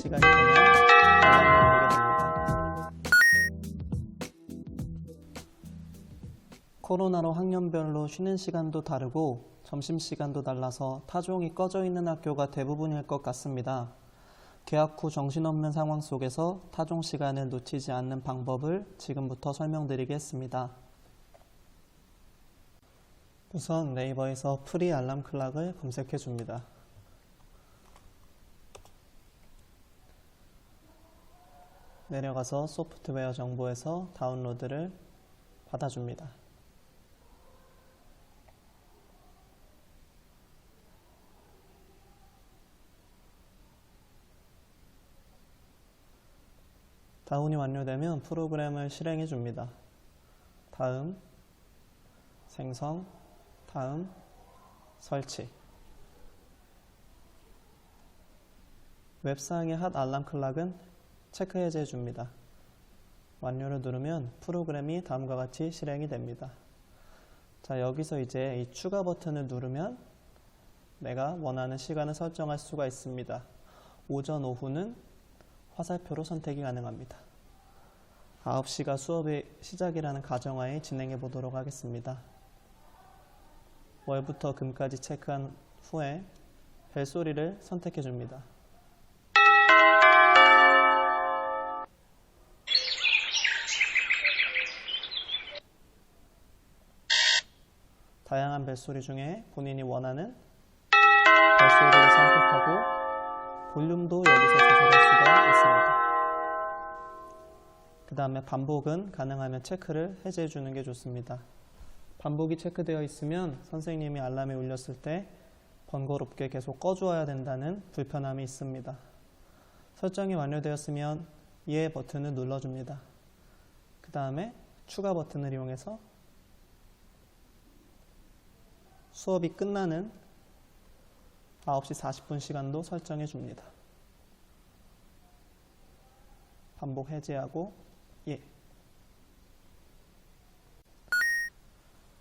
시간이 되면. 코로나로 학년별로 쉬는 시간도 다르고 점심시간도 달라서 타종이 꺼져 있는 학교가 대부분일 것 같습니다. 개학 후 정신없는 상황 속에서 타종 시간을 놓치지 않는 방법을 지금부터 설명드리겠습니다. 우선 네이버에서 프리 알람 클락을 검색해 줍니다. 내려가서 소프트웨어 정보에서 다운로드를 받아줍니다. 다운이 완료되면 프로그램을 실행해 줍니다. 다음, 생성, 다음, 설치. 웹상의 핫 알람 클락은 체크 해제해 줍니다. 완료를 누르면 프로그램이 다음과 같이 실행이 됩니다. 자, 여기서 이제 이 추가 버튼을 누르면 내가 원하는 시간을 설정할 수가 있습니다. 오전, 오후는 화살표로 선택이 가능합니다. 9시가 수업의 시작이라는 가정하에 진행해 보도록 하겠습니다. 월부터 금까지 체크한 후에 벨소리를 선택해 줍니다. 다양한 벨소리 중에 본인이 원하는 벨소리를 선택하고 볼륨도 여기서 조절할 수가 있습니다. 그 다음에 반복은 가능하면 체크를 해제해 주는 게 좋습니다. 반복이 체크되어 있으면 선생님이 알람이 울렸을 때 번거롭게 계속 꺼주어야 된다는 불편함이 있습니다. 설정이 완료되었으면 예 버튼을 눌러줍니다. 그 다음에 추가 버튼을 이용해서 수업이 끝나는 9시 40분 시간도 설정해 줍니다. 반복 해제하고 예.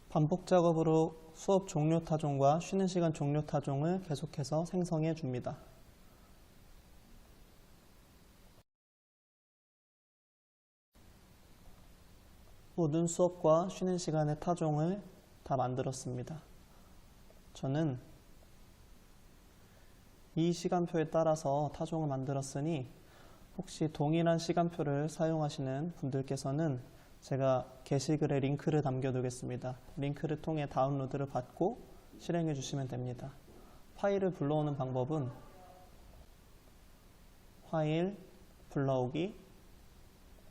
반복 작업으로 수업 종료 타종과 쉬는 시간 종료 타종을 계속해서 생성해 줍니다. 모든 수업과 쉬는 시간의 타종을 다 만들었습니다. 저는 이 시간표에 따라서 타종을 만들었으니 혹시 동일한 시간표를 사용하시는 분들께서는 제가 게시글에 링크를 남겨두겠습니다. 링크를 통해 다운로드를 받고 실행해 주시면 됩니다. 파일을 불러오는 방법은 파일, 불러오기,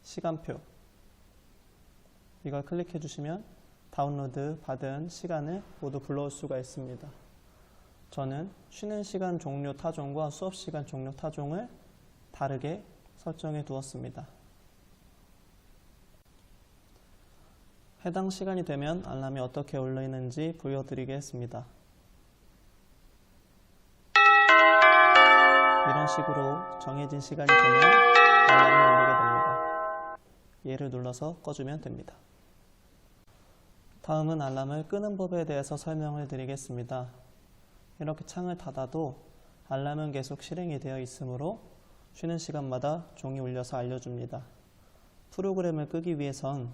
시간표 이걸 클릭해 주시면 다운로드 받은 시간을 모두 불러올 수가 있습니다. 저는 쉬는 시간 종료 타종과 수업 시간 종료 타종을 다르게 설정해 두었습니다. 해당 시간이 되면 알람이 어떻게 울리는지 보여드리겠습니다. 이런 식으로 정해진 시간이 되면 알람이 울리게 됩니다. 얘를 눌러서 꺼주면 됩니다. 다음은 알람을 끄는 법에 대해서 설명을 드리겠습니다. 이렇게 창을 닫아도 알람은 계속 실행이 되어 있으므로 쉬는 시간마다 종이 울려서 알려줍니다. 프로그램을 끄기 위해선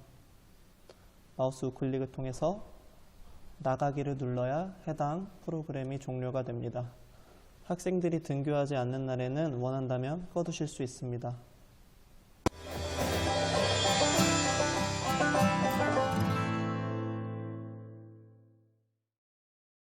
마우스 우클릭을 통해서 나가기를 눌러야 해당 프로그램이 종료가 됩니다. 학생들이 등교하지 않는 날에는 원한다면 꺼두실 수 있습니다.